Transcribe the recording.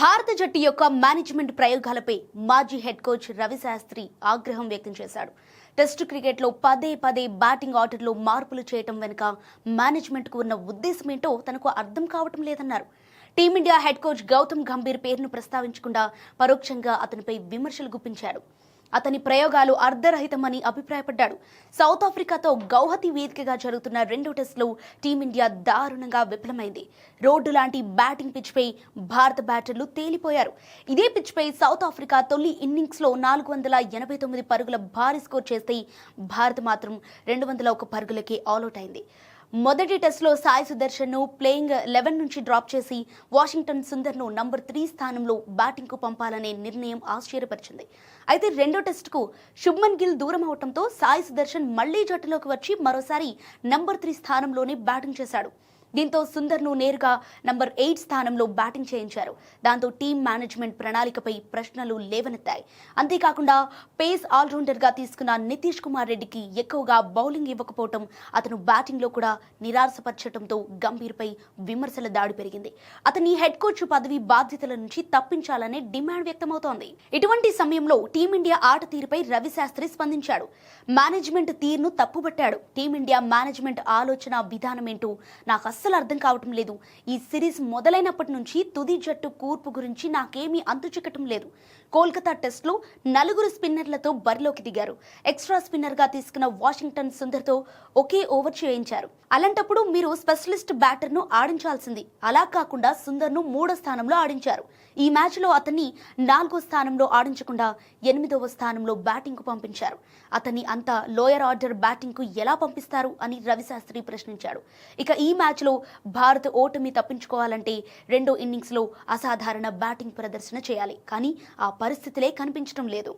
భారత జట్టు యొక్క మేనేజ్మెంట్ ప్రయోగాలపై మాజీ హెడ్ కోచ్ రవి శాస్త్రి ఆగ్రహం వ్యక్తం చేశాడు. టెస్టు క్రికెట్లో పదే పదే బ్యాటింగ్ ఆర్డర్లో మార్పులు చేయటం వెనుక మేనేజ్మెంట్కు ఉన్న ఉద్దేశం ఏంటో తనకు అర్థం కావటం లేదన్నారు. Team India head coach Gautam Gambhir పేరును ప్రస్తావించకుండా పరోక్షంగా అతనిపై విమర్శలు గుప్పించాడు అతని ప్రయోగాలు అర్ధరహితమని అభిప్రాయపడ్డాడు. సౌత్ ఆఫ్రికాతో గౌహతి వేదికగా జరుగుతున్న రెండో టెస్టులో టీమిండియా దారుణంగా విఫలమైంది. రోడ్డు లాంటి బ్యాటింగ్ పిచ్పై భారత బ్యాటర్లు తేలిపోయారు. ఇదే పిచ్పై సౌత్ ఆఫ్రికా తొలి ఇన్నింగ్స్లో నాలుగు వందల ఎనభై తొమ్మిది పరుగుల భారీ స్కోర్ చేస్తే భారత్ మాత్రం రెండు వందల ఒక పరుగులకే ఆల్అౌట్ అయింది. మొదటి టెస్ట్లో సాయి సుదర్శన్ను ప్లేయింగ్ లెవెన్ నుంచి డ్రాప్ చేసి వాషింగ్టన్ సుందర్ను నంబర్ త్రీ స్థానంలో బ్యాటింగ్కు పంపాలనే నిర్ణయం ఆశ్చర్యపరిచింది. అయితే రెండో టెస్టుకు శుభ్మన్ గిల్ దూరం అవడంతో సాయి సుదర్శన్ మళ్ళీ జట్టులోకి వచ్చి మరోసారి నంబర్ త్రీ స్థానంలోనే బ్యాటింగ్ చేశాడు. దీంతో సుందర్ను నేరుగా నంబర్ ఎయిట్ స్థానంలో బ్యాటింగ్ చేయించారు. దాంతో టీం మేనేజ్మెంట్ ప్రణాళికపై ప్రశ్నలు లేవనెత్తాయి. అంతేకాకుండా పేస్ ఆల్రౌండర్గా తీసుకున్న నితీష్ కుమార్ రెడ్డికి ఎక్కువగా బౌలింగ్ ఇవ్వకపోవటం అతను బ్యాటింగ్లో కూడా నిరాశపరచడంతో గంభీర్పై విమర్శల దాడి పెరిగింది. అతని హెడ్ కోచ్ పదవి బాధ్యతల నుంచి తప్పించాలనే డిమాండ్ వ్యక్తమవుతోంది. ఇటువంటి సమయంలో టీమిండియా ఆట తీరుపై రవి శాస్త్రి స్పందించాడు. మేనేజ్మెంట్ తీరును తప్పుబట్టాడు. టీమిండియా మేనేజ్మెంట్ ఆలోచన విధానం ఏంటో నాకు అస్సలు అర్థం కావటం లేదు. ఈ సిరీస్ మొదలైనప్పటి నుంచి తుది జట్టు కూర్పు గురించి నాకేమీ అంతు చిక్కటం లేదు. కోల్కతా టెస్ట్లో నలుగురు స్పిన్నర్లతో బరిలోకి దిగారు. ఎక్స్ట్రా స్పిన్నర్గా తీసుకున్న వాషింగ్టన్ సుందర్తో ఒకే ఓవర్ చేయించారు. అలాంటప్పుడు మీరు స్పెషలిస్ట్ బ్యాటర్ను ఆడించాల్సింది. అలా కాకుండా సుందర్ను మూడో స్థానంలో ఆడించారు. ఈ మ్యాచ్లో అతన్ని నాలుగో స్థానంలో ఆడించకుండా ఎనిమిదవ స్థానంలో బ్యాటింగ్కు పంపించారు. అతన్ని అంత లోయర్ ఆర్డర్ బ్యాటింగ్కు ఎలా పంపిస్తారు అని రవిశాస్త్రి ప్రశ్నించాడు. ఇక ఈ మ్యాచ్లో భారత్ ఓటమి తప్పించుకోవాలంటే రెండో ఇన్నింగ్స్లో అసాధారణ బ్యాటింగ్ ప్రదర్శన చేయాలి. కానీ ఆ పరిస్థితులే కనిపించడం లేదు.